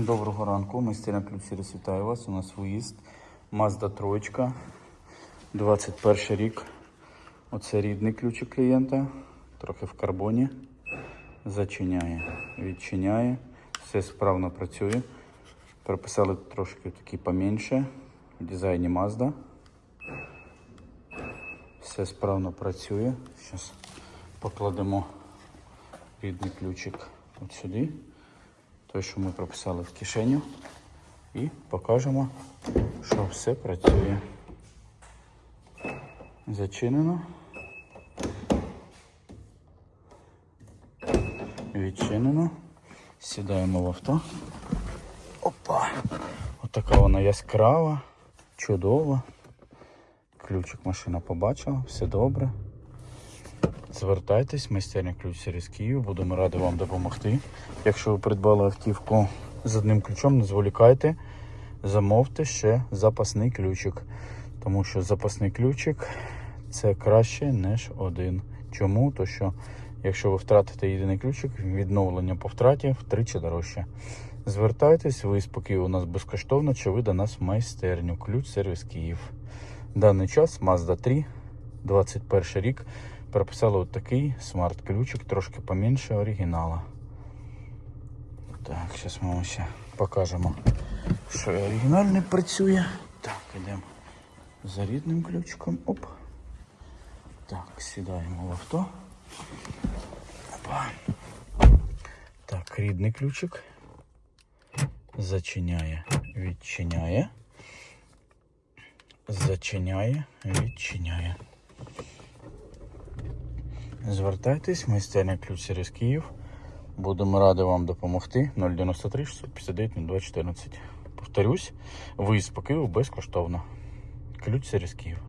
Доброго ранку, майстерня ключ через вітаю вас. У нас виїзд. Mazda троєчка, 21 рік. Оце рідний ключик клієнта, трохи в карбоні. Зачиняє, відчиняє, все справно працює. Прописали трошки такі поменше в дизайні Mazda. Все справно працює. Зараз покладемо рідний ключик от сюди той, що ми прописали в кишеню, і покажемо, що все працює. Зачинено. Відчинено. Сідаємо в авто. Опа! Отака вона яскрава, чудова. Ключик машина побачила, все добре. Звертайтесь, майстерня ключ сервіс Київ. Будемо раді вам допомогти. Якщо ви придбали автівку з одним ключом, не зволікайте, замовте ще запасний ключик. Тому що запасний ключик це краще, ніж один. Чому? То що якщо ви втратите єдиний ключик, відновлення по втраті втричі дорожче. Звертайтесь, ви спокій у нас безкоштовно, чи ви до нас в майстерню. Ключ сервіс Київ. Даний час Mazda 3, 21 рік. Прописали от такий смарт-ключик, трошки поменше оригінала. Так, зараз ми вам ще покажемо, що оригінальний працює. Так, йдемо за рідним ключиком. Оп. Так, сідаємо в авто. Опа. Так, рідний ключик. Зачиняє, відчиняє. Зачиняє, відчиняє. Звертайтесь, майстерня ключ через Київ. Будемо раді вам допомогти. 093 659 0214. Повторюсь, виїзд по Києву безкоштовно. Ключ через Київ.